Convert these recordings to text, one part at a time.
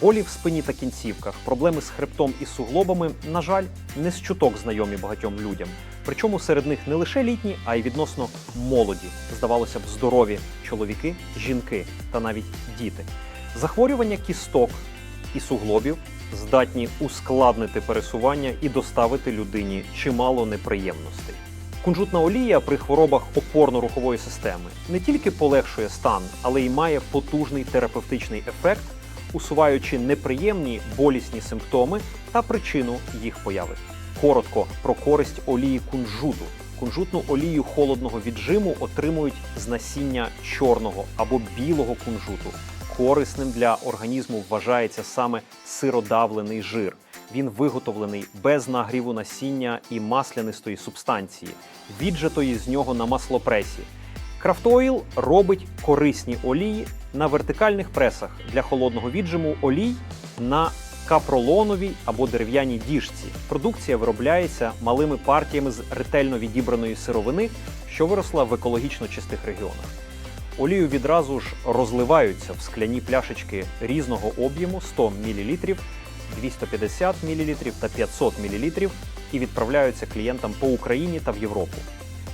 Болі в спині та кінцівках, проблеми з хребтом і суглобами, на жаль, не з чуток знайомі багатьом людям. Причому серед них не лише літні, а й відносно молоді, здавалося б, здорові чоловіки, жінки та навіть діти. Захворювання кісток і суглобів здатні ускладнити пересування і доставити людині чимало неприємностей. Кунжутна олія при хворобах опорно-рухової системи не тільки полегшує стан, але й має потужний терапевтичний ефект, усуваючи неприємні болісні симптоми та причину їх появи. Коротко про користь олії кунжуту. Кунжутну олію холодного віджиму отримують з насіння чорного або білого кунжуту. Корисним для організму вважається саме сиродавлений жир. Він виготовлений без нагріву насіння і маслянистої субстанції, віджатої з нього на маслопресі. Крафтойл робить корисні олії на вертикальних пресах для холодного віджиму олій на капролоновій або дерев'яній діжці. Продукція виробляється малими партіями з ретельно відібраної сировини, що виросла в екологічно чистих регіонах. Олію відразу ж розливаються в скляні пляшечки різного об'єму 100 мл, 250 мл та 500 мл і відправляються клієнтам по Україні та в Європу.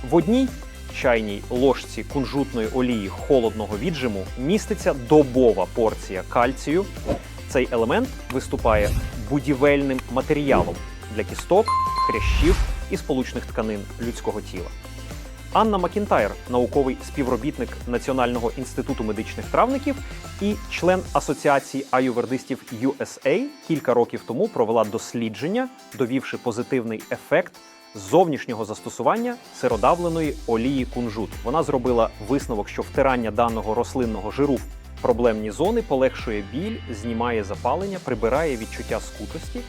В одній чайній ложці кунжутної олії холодного віджиму міститься добова порція кальцію. Цей елемент виступає будівельним матеріалом для кісток, хрящів і сполучних тканин людського тіла. Анна Макінтайр, науковий співробітник Національного інституту медичних травників і член Асоціації аювердистів USA, кілька років тому провела дослідження, довівши позитивний ефект зовнішнього застосування сиродавленої олії кунжут. Вона зробила висновок, що втирання даного рослинного жиру в проблемні зони полегшує біль, знімає запалення, прибирає відчуття скутості,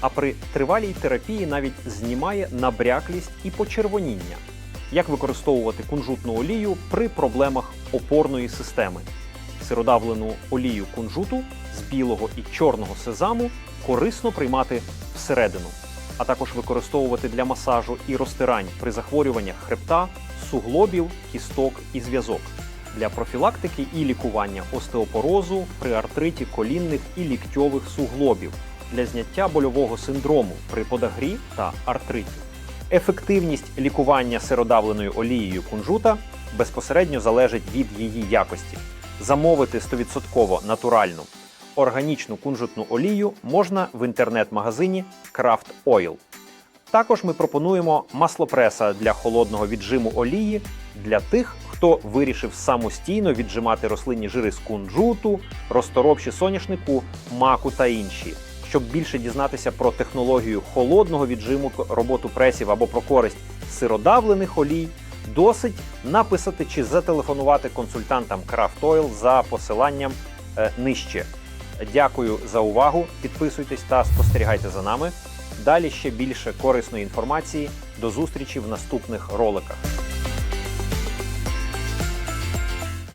а при тривалій терапії навіть знімає набряклість і почервоніння. Як використовувати кунжутну олію при проблемах опорної системи? Сиродавлену олію кунжуту з білого і чорного сезаму корисно приймати всередину, а також використовувати для масажу і розтирань при захворюваннях хребта, суглобів, кісток і зв'язок, для профілактики і лікування остеопорозу при артриті колінних і ліктьових суглобів, для зняття больового синдрому при подагрі та артриті. Ефективність лікування сиродавленою олією кунжута безпосередньо залежить від її якості. Замовити 100% натуральну органічну кунжутну олію можна в інтернет-магазині Craft Oil. Також ми пропонуємо маслопреса для холодного віджиму олії для тих, хто вирішив самостійно віджимати рослинні жири з кунжуту, розторопші соняшнику, маку та інші. Щоб більше дізнатися про технологію холодного віджиму, роботу пресів або про користь сиродавлених олій, досить написати чи зателефонувати консультантам Craft Oil за посиланням е, нижче. Дякую за увагу. Підписуйтесь та спостерігайте за нами. Далі ще більше корисної інформації. До зустрічі в наступних роликах.